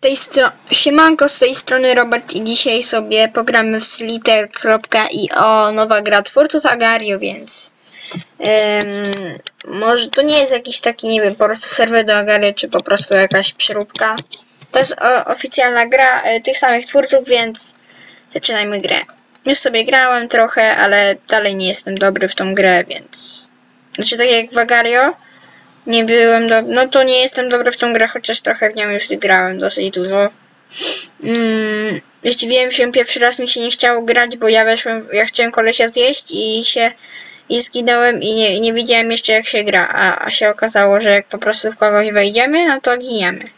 Tej strony, siemanko, z tej strony Robert i dzisiaj sobie pogramy w sliter.io, nowa gra twórców Agario, więc ym, może to nie jest jakiś taki, nie wiem, po prostu serwer do Agario, czy po prostu jakaś przeróbka. To jest o, oficjalna gra y, tych samych twórców, więc zaczynajmy grę. Już sobie grałem trochę, ale dalej nie jestem dobry w tą grę, więc... Znaczy tak jak w Agario, nie byłem do... No to nie jestem dobry w tą grę, chociaż trochę w nią już grałem dosyć dużo. Mm, zdziwiłem się, pierwszy raz mi się nie chciało grać, bo ja weszłem, ja chciałem kolesia zjeść i się... I zginąłem i nie, nie widziałem jeszcze jak się gra, a, a się okazało, że jak po prostu w kogoś wejdziemy, no to giniemy.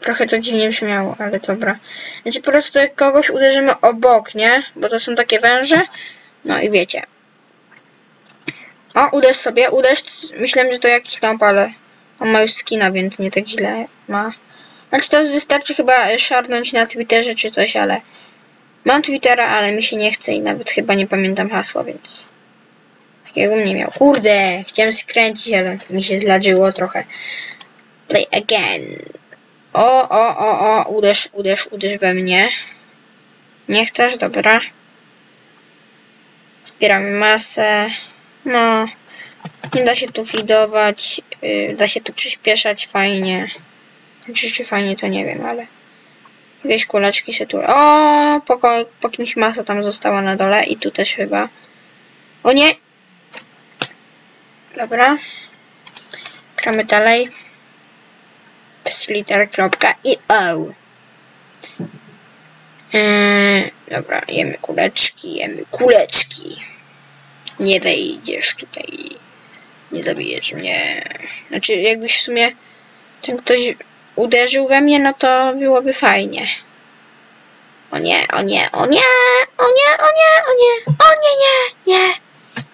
Trochę to dziwnie brzmiało, ale dobra. Znaczy po prostu jak kogoś uderzymy obok, nie? Bo to są takie węże. No i wiecie. O, uderz sobie, uderz. Myślałem, że to jakiś tamp, ale on ma już skina, więc nie tak źle ma. Znaczy to wystarczy chyba szarnąć na Twitterze czy coś, ale... Mam Twittera, ale mi się nie chce i nawet chyba nie pamiętam hasła, więc... Takiego nie miał. Kurde, chciałem skręcić, ale mi się zladżyło trochę. Play again. O, o, o, o, uderz, uderz, uderz we mnie. Nie chcesz? Dobra. Zbieramy masę. No. Nie da się tu widować. Yy, da się tu przyspieszać fajnie. Czy, czy fajnie to nie wiem, ale... Jakieś kuleczki się tu... O, po, po kimś masa tam została na dole i tu też chyba. O nie! Dobra. Gramy dalej sliter.io yy, Dobra, jemy kuleczki, jemy kuleczki. Nie wejdziesz tutaj. Nie zabijesz mnie. Znaczy, jakbyś w sumie ten ktoś uderzył we mnie, no to byłoby fajnie. O nie, o nie, o nie, o nie, o nie, o nie, o nie, nie, nie.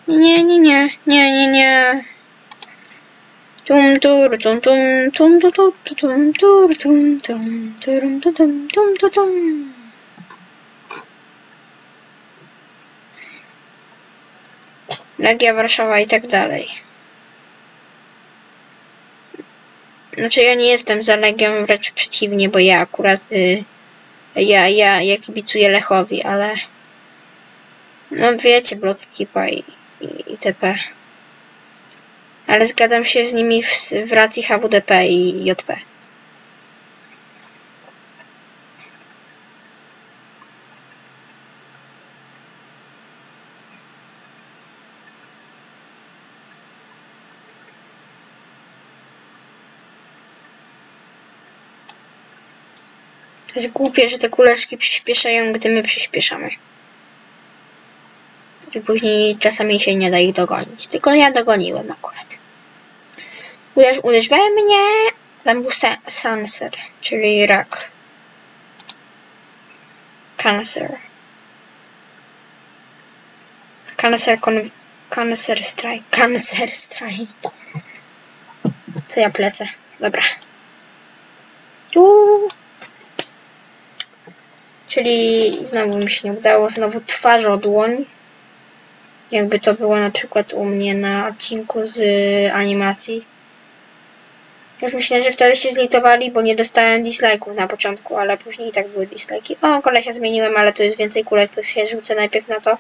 Nie, nie, nie, nie, nie, nie. Tum tur tum tum tum tum tum tum tur tum tum turum tum tum tum tum tum Legia Warszawa i tak dalej. Znaczy ja nie jestem za Legią, wręcz przeciwnie, bo ja akurat y, ja, ja, ja kibicuję Lechowi, ale no wiecie, blok ekipa i, i itp. Ale zgadzam się z nimi w, w racji HWDP i JP. To jest głupie, że te kuleczki przyspieszają, gdy my przyspieszamy. I później czasami się nie da ich dogonić. Tylko ja dogoniłem akurat. Uderz, uderz we mnie. Tam był Sanser, czyli rak. Cancer. Cancer con... Cancer strike. Cancer strike. Co ja plecę? Dobra. Tu. Czyli znowu mi się nie udało. Znowu twarz odłoń. Jakby to było na przykład u mnie na odcinku z animacji. Już myślę, że wtedy się zlitowali, bo nie dostałem dislike'ów na początku, ale później i tak były dislike'i. O, kolesia zmieniłem, ale tu jest więcej kulek, to się rzucę najpierw na to.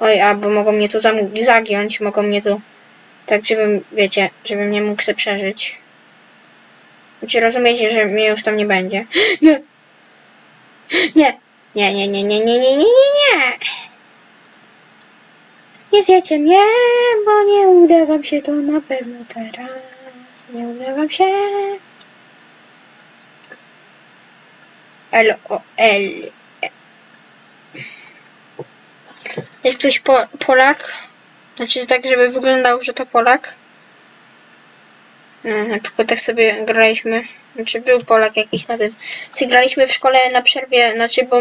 Oj, a bo mogą mnie tu zagiąć, mogą mnie tu... Tak, żebym, wiecie, żebym nie mógł sobie przeżyć. Znaczy, rozumiecie, że mnie już tam nie będzie. Nie! Nie! Nie, nie, nie, nie, nie, nie, nie, nie, nie! Zjecie mnie, bo nie uda wam się to na pewno teraz. Nie uda wam się. L O L. Jest ktoś po, Polak? Znaczy tak, żeby wyglądał, że to Polak? Na przykład tak sobie graliśmy. Znaczy był Polak jakiś na tym. Graliśmy w szkole na przerwie, znaczy bo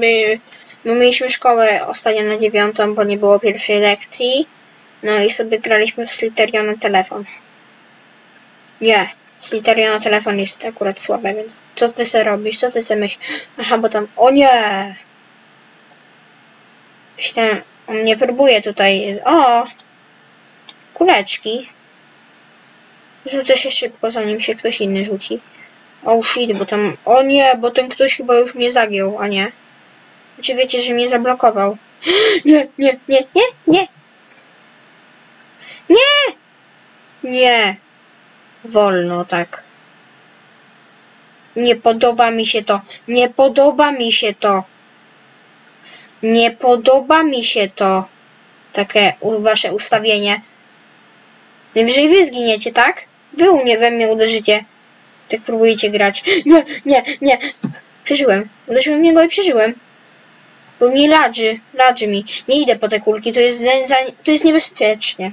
my My mieliśmy szkołę ostatnio na dziewiątą, bo nie było pierwszej lekcji. No i sobie graliśmy w Sliterio na telefon. Nie, Sliterio na telefon jest akurat słabe, więc co ty se robisz? Co ty se myślisz? Aha, bo tam... O nie! Myślałem, on mnie próbuje tutaj. O! Kuleczki. Rzucę się szybko, zanim się ktoś inny rzuci. Oh shit, bo tam... O nie, bo ten ktoś chyba już mnie zagiął, a nie? Czy wiecie, że mnie zablokował? Nie, nie, nie, nie, nie! Nie! Nie! Wolno, tak. Nie podoba mi się to. Nie podoba mi się to. Nie podoba mi się to. Takie wasze ustawienie. Najwyżej wy zginiecie, tak? Wy u mnie we mnie uderzycie. Tak próbujecie grać. Nie, nie, nie. Przeżyłem. Uderzyłem w niego i przeżyłem. Bo mnie ladży. Ladży mi. Nie idę po te kulki. To jest, to jest niebezpiecznie.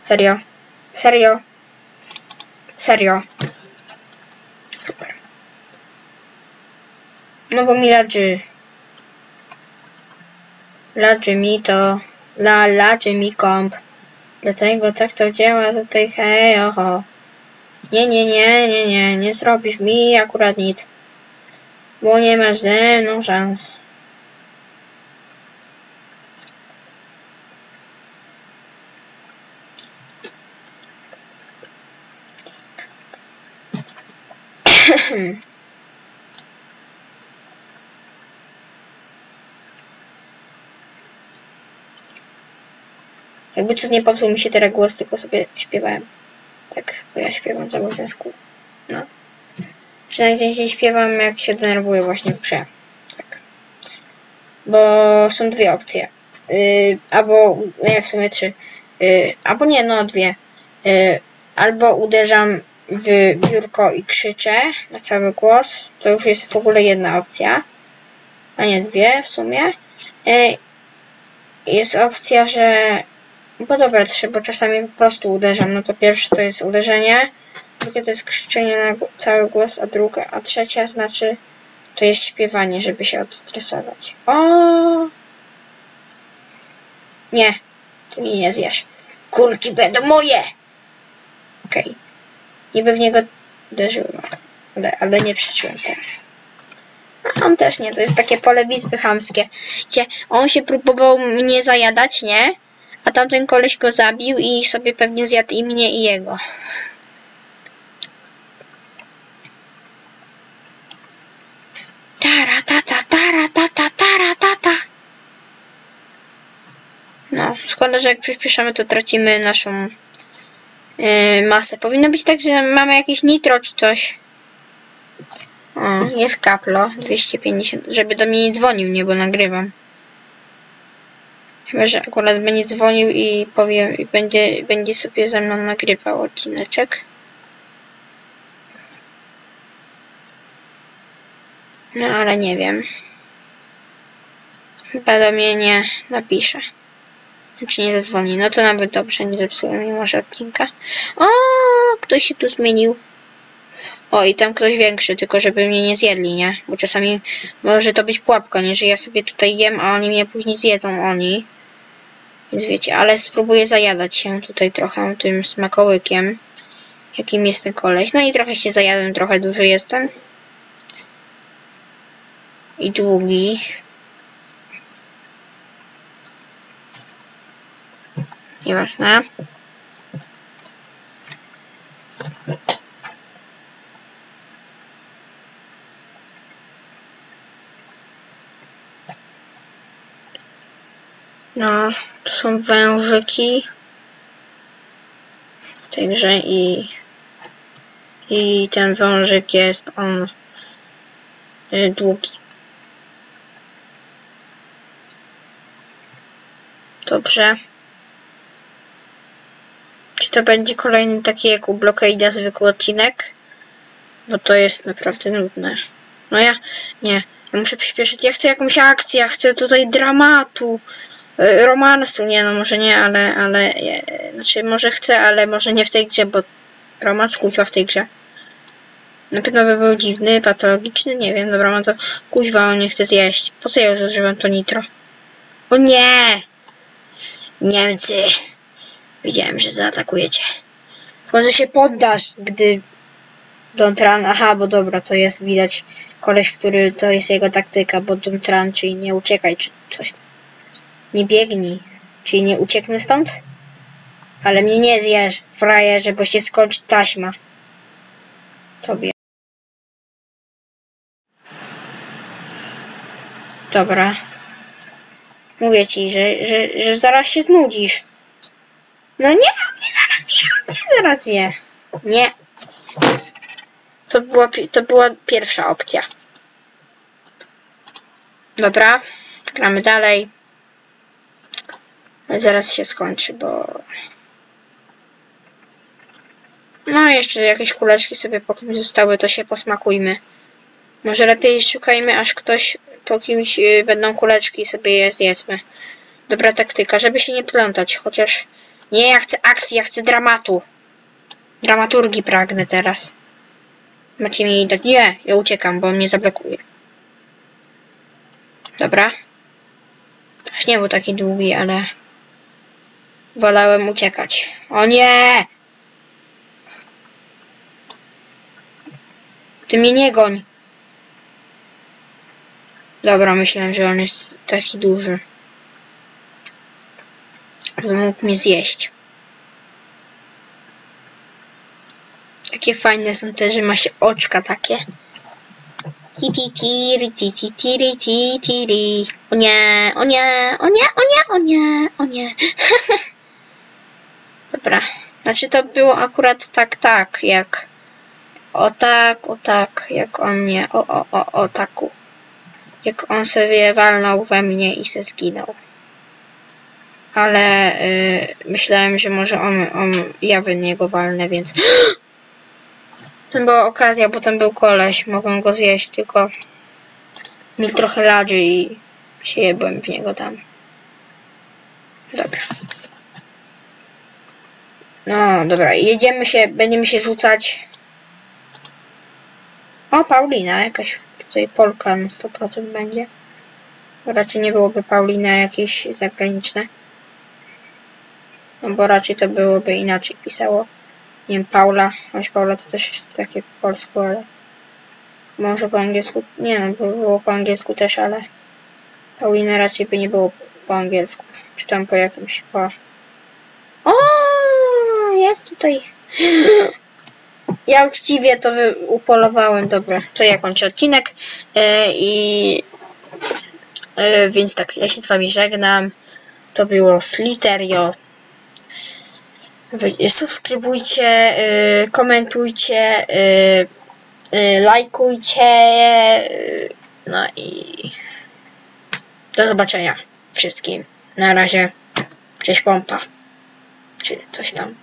Serio. Serio. Serio. Super. No bo mi ladży. Ladży mi to. La, ladży mi komp. Dlatego tak to działa tutaj, hej, oho. Nie, nie, nie, nie, nie, nie zrobisz mi akurat nic. Bo nie masz ze mną szans. Jakby co nie popsuł mi się teraz głos, tylko sobie śpiewałem. Tak, bo ja śpiewam za obowiązku. No. Czy najczęściej śpiewam, jak się denerwuję właśnie w grze. Tak. Bo są dwie opcje. Yy, albo, nie, w sumie trzy. Yy, albo nie, no dwie. Yy, albo uderzam w biurko i krzyczę na cały głos. To już jest w ogóle jedna opcja. A nie dwie w sumie. Yy, jest opcja, że bo dobra, trzy, bo czasami po prostu uderzam. No to pierwsze to jest uderzenie, drugie to jest krzyczenie na cały głos, a druga, a trzecia znaczy to jest śpiewanie, żeby się odstresować. O! Nie, ty mi nie zjesz. Kulki będą moje! Okej. Niby w niego uderzyłem, ale, ale nie przyczyłem teraz. A on też nie, to jest takie pole bitwy chamskie. Gdzie on się próbował mnie zajadać, nie? A tamten koleś go zabił i sobie pewnie zjadł i mnie i jego. Tara tata, tara tata, tara tata. No, szkoda, że jak przyspieszamy, to tracimy naszą yy, masę. Powinno być tak, że mamy jakieś nitro czy coś. O, jest kaplo, 250, żeby do mnie nie dzwonił, nie, bo nagrywam. Chyba, że akurat będzie dzwonił i powiem, i będzie, będzie sobie ze mną nagrywał odcineczek. No, ale nie wiem. Chyba do mnie nie napisze. Znaczy nie zadzwoni. No to nawet dobrze, nie zepsułem mi może odcinka. O, ktoś się tu zmienił. O, i tam ktoś większy, tylko żeby mnie nie zjedli, nie? Bo czasami może to być pułapka, nie? Że ja sobie tutaj jem, a oni mnie później zjedzą, oni. Więc wiecie, ale spróbuję zajadać się tutaj trochę tym smakołykiem, jakim jest ten koleś. No i trochę się zajadłem, trochę duży jestem. I długi. Nieważne. No, tu są wężyki w tej grze i i ten wążyk jest on y, długi. Dobrze. Czy to będzie kolejny taki jak u Blockada zwykły odcinek? Bo to jest naprawdę nudne. No ja, nie, ja muszę przyspieszyć. Ja chcę jakąś akcję, ja chcę tutaj dramatu, romansu. Nie, no może nie, ale, ale, e, znaczy może chcę, ale może nie w tej grze, bo romans kuźwa w tej grze. Na pewno by był dziwny, patologiczny, nie wiem, dobra, no to kuźwa on nie chce zjeść. Po co ja już używam to nitro? O nie! Niemcy! Wiedziałem, że zaatakujecie. Może się poddasz, gdy Dontran... Aha, bo dobra, to jest widać koleś, który to jest jego taktyka, bo Dontran, czyli nie uciekaj, czy coś tam. Nie biegnij, czyli nie ucieknę stąd? Ale mnie nie zjesz, frajerze, bo się skończy taśma. tobie. Dobra. Mówię ci, że, że, że zaraz się znudzisz. No nie, nie zaraz je, nie zaraz je. Nie. To była, to była pierwsza opcja. Dobra, gramy dalej. Zaraz się skończy, bo... No, jeszcze jakieś kuleczki sobie po kimś zostały, to się posmakujmy. Może lepiej szukajmy, aż ktoś po kimś y, będą kuleczki sobie je zjedzmy. Dobra taktyka, żeby się nie plątać, chociaż... Nie, ja chcę akcji, ja chcę dramatu. Dramaturgii pragnę teraz. Macie mi dać... Nie, ja uciekam, bo on mnie zablokuje. Dobra. Aż nie był taki długi, ale... Wolałem uciekać. O nie! Ty mnie nie goń. Dobra, myślałem, że on jest taki duży. By mógł mnie zjeść. Takie fajne są te, że ma się oczka takie. Ti ti tiri ti ti tiri ti tiri. O nie, o nie, o nie, o nie, o nie, o nie. Dobra. Znaczy to było akurat tak, tak, jak o tak, o tak, jak on mnie, o, o, o, o taku. Jak on sobie walnął we mnie i se zginął. Ale y, myślałem, że może on, on, ja w niego walnę, więc... To była okazja, bo tam był koleś, mogłem go zjeść, tylko mi trochę ladży i się jebłem w niego tam. Dobra. No, dobra, jedziemy się, będziemy się rzucać. O, Paulina, jakaś tutaj Polka na 100% będzie. Raczej nie byłoby Paulina jakieś zagraniczne. No bo raczej to byłoby inaczej pisało. Nie wiem, Paula. Choć Paula to też jest takie po polsku, ale... Może po angielsku... Nie no, by było po angielsku też, ale... Paulina raczej by nie było po angielsku. Czy tam po jakimś po... Jest tutaj. Ja uczciwie to upolowałem. Dobra, to ja kończę odcinek. E, I... E, więc tak, ja się z wami żegnam. To było Sliterio. Subskrybujcie, y, komentujcie, y, y, lajkujcie. y, No i do zobaczenia wszystkim. Na razie. Cześć pompa. Czy coś tam.